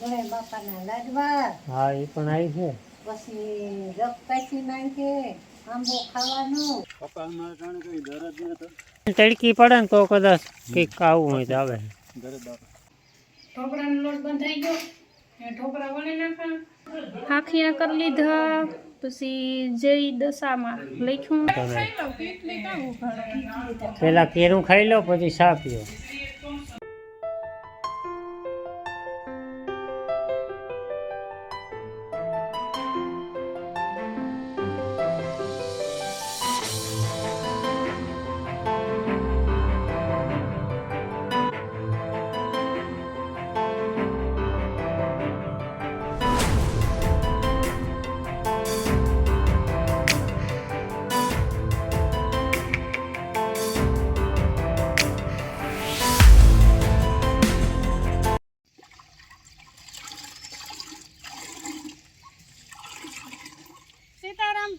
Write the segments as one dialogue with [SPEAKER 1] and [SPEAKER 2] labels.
[SPEAKER 1] ગણેશ બાપાના લાડવા.
[SPEAKER 2] હા એ પણ આવી છે.
[SPEAKER 1] પછી રક્તાસી નાખે આંબો ખાવાનો.
[SPEAKER 3] પપ્પામાં જાણે કઈ દરદ નહીં હતો
[SPEAKER 2] તડકી પડે ને તો કદાચ કંઈક ખાવું હોય તો આવે.
[SPEAKER 4] ઢોકળાનો લોટ બંધાઈ ગયો. ઢોકળા વણી નાખા આખિયા કરી લીધા. પછી જય દશામાં લખ્યું.
[SPEAKER 2] પેલા કેરું ખાઈ લો પછી ચા પીઓ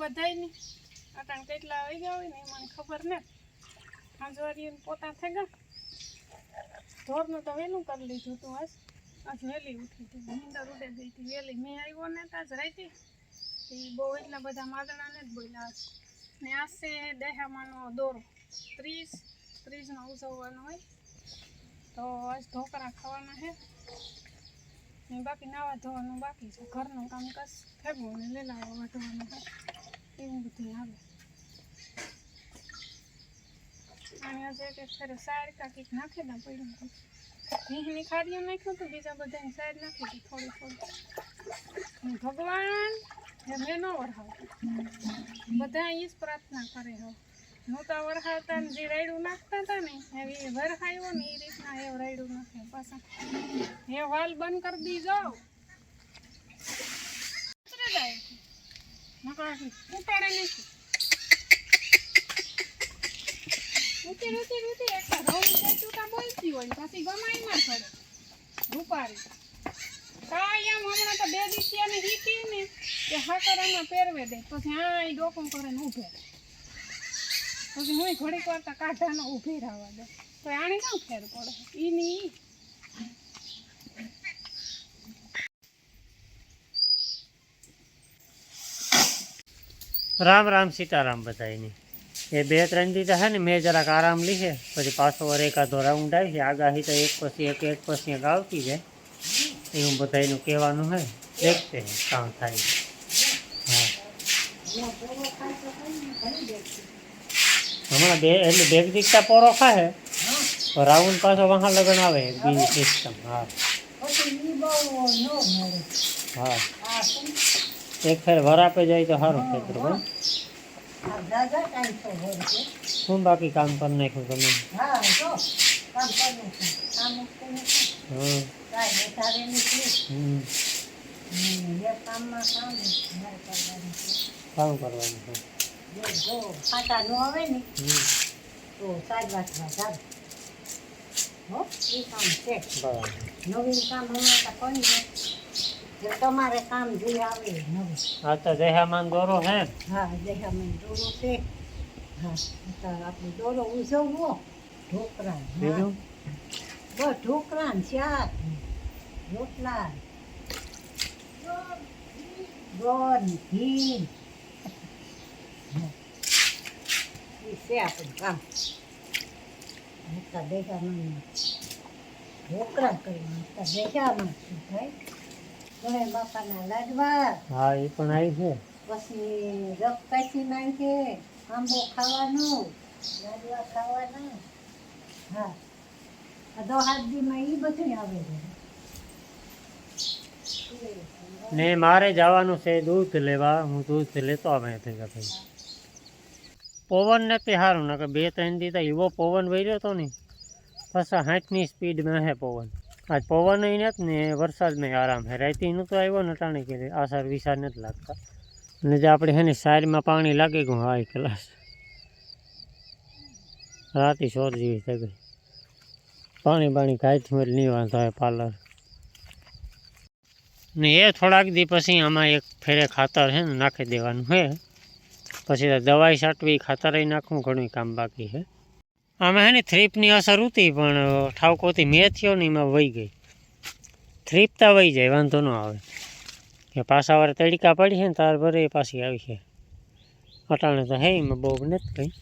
[SPEAKER 4] સીતારામ આ અટાણ કેટલા આવી ગયા હોય ને એ મને ખબર ને. હાંજવારી પોતા થઈ ગયા. ઢોરનું તો વહેલું કરી લીધું તું આજ. આજ વહેલી ઉઠી હતી. નીંદર ઉડે ગઈ હતી. વહેલી મેં આવ્યો ને તાજ રહેતી એ બહુ એટલા બધા માગણાને જ બોલ્યા આજ. ને આ છે દહામાનો દોરો. ત્રીસ, ત્રીસનો ઉજવવાનો હોય. તો આજ ઢોકળા ખાવાના છે. ને બાકી નાવા ધોવાનું બાકી છે. ઘરનું કામકાજ ફેગવું ને લેલાવા વાટવાનું છે. એવું ભગવાન એ મેં ન બધા એ જ પ્રાર્થના કરે હવે નહોતા વરહાવતા જે રાયડું નાખતા હતા ને એવી વરહાયો ને એ રીતના એ રાયડું નાખે પાછા એ વાલ બંધ કરી ઉતરે જાય ઉતારે નથી ઉતર રૂતી ઉતર એટલે ચૂટા બોલતી હોય પછી ગમાઈ ના પડે રૂપારી કાંઈ આમ હમણાં તો બે દિવસથી એને શીખી ને કે હાકરામાં પહેરવે દે પછી આ એ ડોકું કરે ને ઊભે રહે પછી હું ઘડીક વાર તો કાઢાનો ઊભી રહેવા દે તો આને કેમ ફેર પડે? ઈ
[SPEAKER 2] રામ રામ સીતારામ બધાયની એ બે ત્રણ દી તો હે ને મેં જરાક આરામ લીધે પછી પાછો વાર એકાદો રાઉન્ડ આવી છે આગાહી તો એક પછી એક એક પછી એક આવતી જાય એવું બધાયનું કહેવાનું હે દેખતે હે કામ થાય હા હમણાં બે એટલે બેગ દીકતા પોરો ખાહે તો રાઉન્ડ પાછો વહાં લગન આવે એક બીજી સિસ્ટમ હા
[SPEAKER 1] પછી ઈ બહુ ન મળે
[SPEAKER 2] હા
[SPEAKER 1] આ શું
[SPEAKER 2] એક ફેર વરાપે જાય તો સારું ખેતર ભાઈ
[SPEAKER 1] આ દાદા ટાઈમ તો હોય છે
[SPEAKER 2] શું બાકી કામ કરી નાખ્યું તમે
[SPEAKER 1] હા જો કામ કરવું છે કામ મુકતું નથી
[SPEAKER 2] હમ
[SPEAKER 1] કાંઈ બેઠાડે નથી
[SPEAKER 2] હમ
[SPEAKER 1] હમ, એ કામમાં કામ મારે કરવાનું છે
[SPEAKER 2] કામ કરવાનું છે
[SPEAKER 1] જો જો ફાટા ન આવે ને
[SPEAKER 2] હમ
[SPEAKER 1] તો સારી વાત વાત હો એ કામ છે
[SPEAKER 2] બરાબર
[SPEAKER 1] નવીન કામ હમણાં તો કરી દે જો તમારે કામ જે આવે એ નવું
[SPEAKER 2] આ તો દેહામાન દોરો હે
[SPEAKER 1] હા દેખામાં દોરો છે હા તો આપણે દોરો ઉજવવો ઢોકળા હા.
[SPEAKER 2] બીજું
[SPEAKER 1] બસ ઢોકળા ને શાક ને રોટલા ગોળ ને ઘી હા. એ છે આપણું કામ હતા દેખામાં ઢોકળા કરવાના હતા દેખામાં શું થાય ગણેશ બાપાના લાડવા
[SPEAKER 2] હા એ પણ આવી છે
[SPEAKER 1] પછી રક્તાસી નાખે આંબો ખાવાનો લાડવા ખાવાના હા આ દો હાથ દીમાં એ બધું આવે છે
[SPEAKER 2] ને મારે જવાનું છે દૂધ લેવા હું દૂધ લેતો આવે ભેગા ભેગા પવન નથી સારું ને કે બે ત્રણ દી તો એવો પવન વહ્યો હતો ને પાછા સાઠની સ્પીડમાં હે પવન આજ પવન નથી ને વરસાદ નહીં આરામ છે રાતીનું તો આવ્યો ને ટાણે કે આસાર વિસાર નથી લાગતા. અને જે આપણે હે ને સાઈડમાં પાણી લાગી ગયું હા ક્લાસ. રાતે સોર જેવી થઈ ગઈ. પાણી બાણી કાઢી નહીં વાંધો આવે પાર્લર. ને એ થોડાક દી પછી આમાં એક ફેરે ખાતર છે ને નાખી દેવાનું છે પછી દવાઈ છાંટવી, ખાતર નાખવું ઘણું કામ બાકી છે આમાં હે ને થ્રીપની અસર હતી પણ ઠાવકોથી મેં થયો ને એમાં વહી ગઈ થ્રીપતા વહી જાય વાંધો ન આવે કે પાછા વારે તડકા પડી છે ને તાર ભરે એ પાછી આવી છે અટાણે તો હે એમાં બહુ નથી કંઈ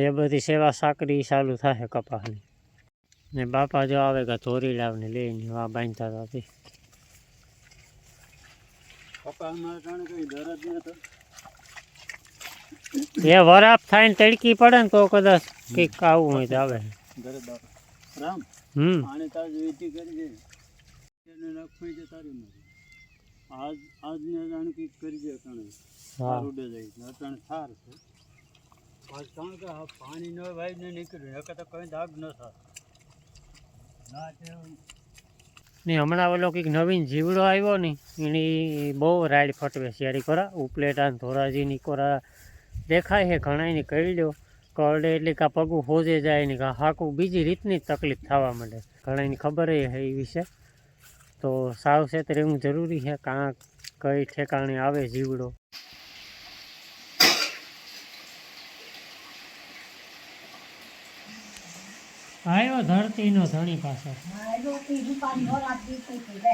[SPEAKER 2] એ બધી સેવા સાકરી ચાલુ થાય કપાસની ને બાપા જો આવે કે ધોરી લાવને લઈને વા બાંધતા હતા તે.
[SPEAKER 3] કપાસમાં અટાણે કઈ દરદ ન હતો
[SPEAKER 2] એ વરાપ થાય ને તડકી પડે ને તો કદાચ કંઈક આવું હોય તો આવે.
[SPEAKER 3] રામ.
[SPEAKER 2] હમ.
[SPEAKER 3] પાણી તાર વેચી કરી દે એને નાખવી છે તારી નથી આજ આજને જાણ કંઈક કરી દે અટાણે. સારું સાર જાય ને અટાણે સાર છે. આજ કારણ કે આ પાણી ન ભાઈ ને નીકળ્યું. એક તો કઈ દાગ ન થાય ના તે
[SPEAKER 2] ને હમણાં ઓલો કંઈક નવીન જીવડો આવ્યો ને એની બહુ રાઈડ ફટવે શેરી કોરા ઉપલેટા ને ધોરાજીની કોરા દેખાય છે ઘણાયની કરી દો કરડે એટલે કે પગું હોજે જાય ને કે હાકું બીજી રીતની તકલીફ થવા માંડે. ઘણાયની ખબર છે એ વિશે. તો સાવચેત રહેવું જરૂરી છે કાં કઈ ઠેકાણે આવે જીવડો. આવ્યો ધરતીનો ધણી
[SPEAKER 1] એ લે.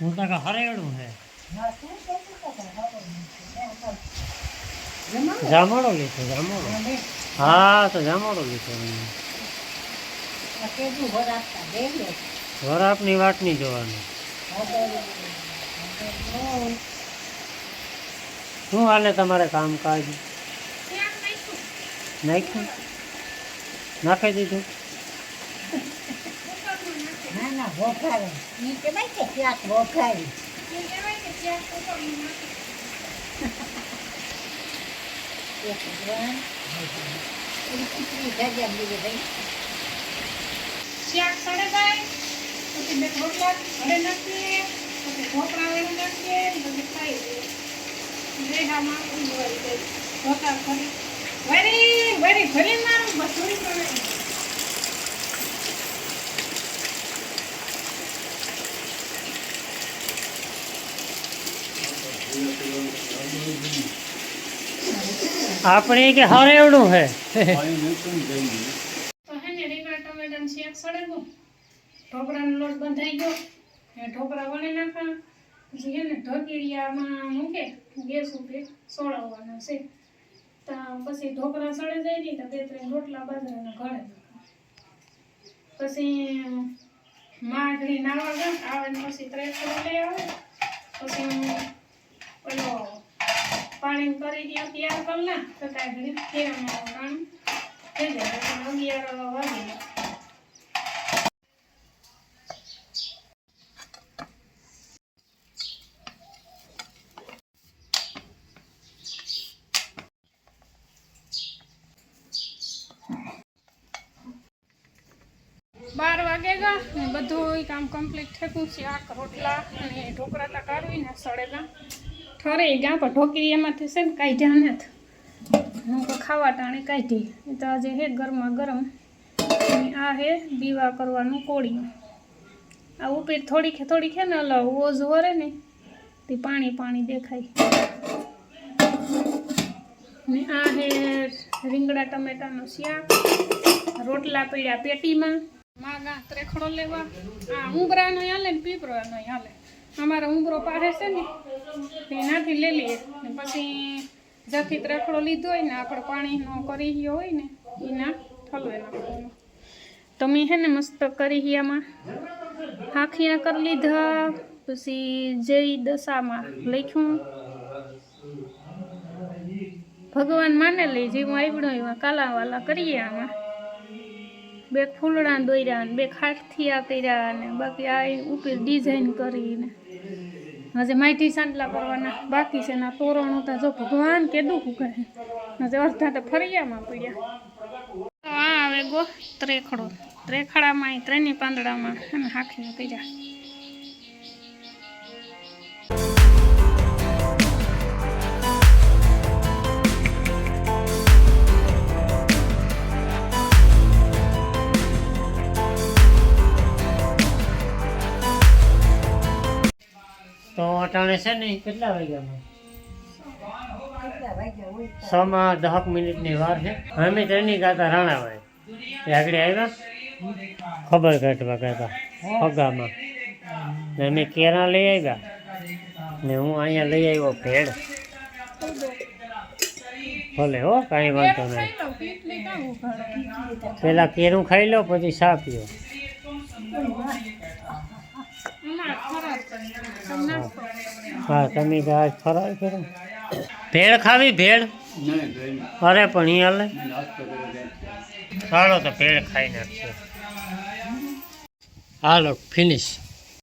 [SPEAKER 2] હું તો હરેડું છે
[SPEAKER 1] જામડો
[SPEAKER 2] લીધો જામડો
[SPEAKER 1] હા,
[SPEAKER 2] તો જામડો લીધો વરાપની વાત નહીં જોવાની. શું હાલે તમારે કામકાજ?
[SPEAKER 4] નાખ્યું?
[SPEAKER 2] નાખી દીધું?
[SPEAKER 1] ના ના કહેવાય કે ક્યાંક વઘારી.
[SPEAKER 4] શાક સડે જાય પછી બે રોટલા ઘરે નાખીએ પછી ઢોકળા વડે નાખીએ ને પછી ખાઈ લઈએ રેહામાં ઊંઘ આવી જાય ઢોકળા ફરી વરી વરી ભરી મારું બધું કરે
[SPEAKER 2] આપણે કે હરેવડું
[SPEAKER 3] ગયું
[SPEAKER 4] તો હે ને રીંગણા ટમેટાનું શેક સડે ગયું ઢોકળાનો લોટ બંધાઈ ગયો. એ ઢોકળા વણી નાખા પછી હે ને ઢોકળિયામાં મૂકે. ગેસ ઉપર સોળાવવાના છે. તો પછી ઢોકળા સળે જાય નહીં તો બે ત્રણ રોટલા બાજરાના ઘરે. પછી માગડી નાવા ગયા આવે પછી ત્રેસો લઈ આવે. પછી પેલો પાણી કરી દો તૈયાર કરી ના તો કાંઈ ઘડી ફેરવવાનું પાણી થઈ જાય એટલે અગિયાર વાગી જાય બાર વાગે ગયા ને બધું કામ કમ્પ્લીટ થયું શાક રોટલા અને ઢોકળા તા કાઢવીને સળેલા ઠરે ગયા પણ ઢોકળી એમાંથી છે ને કાઢ્યા નથી. હું તો ખાવા ટાણે કાઢી. એ તો આજે હે ગરમા ગરમ. આ હે દીવા કરવાનું કોળી આ ઉપર થોડીક થોડીક હે ને અલ ઓઝ વરે ને તે પાણી પાણી દેખાય. ને આ હે રીંગણા ટમેટાનું શાક. રોટલા પીડ્યા પેટીમાં. માગા ત્રેખડો લેવા. આ ઉંબરાનો હાલે ને નહીં હાલે. અમારે ઉંબરો પાસે છે ને એનાથી લઈ લઈએ. ને પછી જ્યાંથી ત્રેખડો લીધો હોય ને, આપણે પાણીનો કરી ગયો હોય ને એના ઠલવે નાખવાનો તમે હે ને મસ્ત કરી ગયામાં હાખિયા કરી લીધા, પછી જય દશામાં લખ્યું. ભગવાન માને લઈ, જેવું આવડ્યું એવા કાલાવાલા કરીએ આમાં. બે ફૂલડા દોર્યા અને બે ખાટથિયા કર્યા અને બાકી આ ઉપર ડિઝાઇન કરીને. હજે માઇટી સાંટલા કરવાના બાકી છે ના તોરણ હતા. જો ભગવાન કેદું ફૂકાય હજે અડધા તો ફરિયામાં પડ્યા. આ આવે ગો ત્રેખડો. ત્રેખડામાં ત્રણેય પાંદડામાં અને હાખી કર્યા.
[SPEAKER 2] છે ને કેટલા વાગ્યામાં
[SPEAKER 1] કેટલા વાગ્યા હોય તો
[SPEAKER 2] છમાં દહક મિનિટની વાર છે અમે ત્રણની ગાતા રાણા હોય એ આગળ આવ્યા ખબર કાઢવા કહેતા પગામાં ને અમે કેરા લઈ આવ્યા ને હું અહીંયા લઈ આવ્યો ભેળ ભલે હો કાંઈ વાંધો નહીં
[SPEAKER 4] ખાઈ લઉં કેટલી કાં ઉઘાડો
[SPEAKER 2] પેલા કેરું ખાઈ લો પછી સા પીઓ હા તમે આજ ફરાર કરો. ભેળ ખાવી ભેળ? અરે પણ અહીં હાલે. ચાલો તો ભેળ ખાઈ નાખશે હાલો ફિનિશ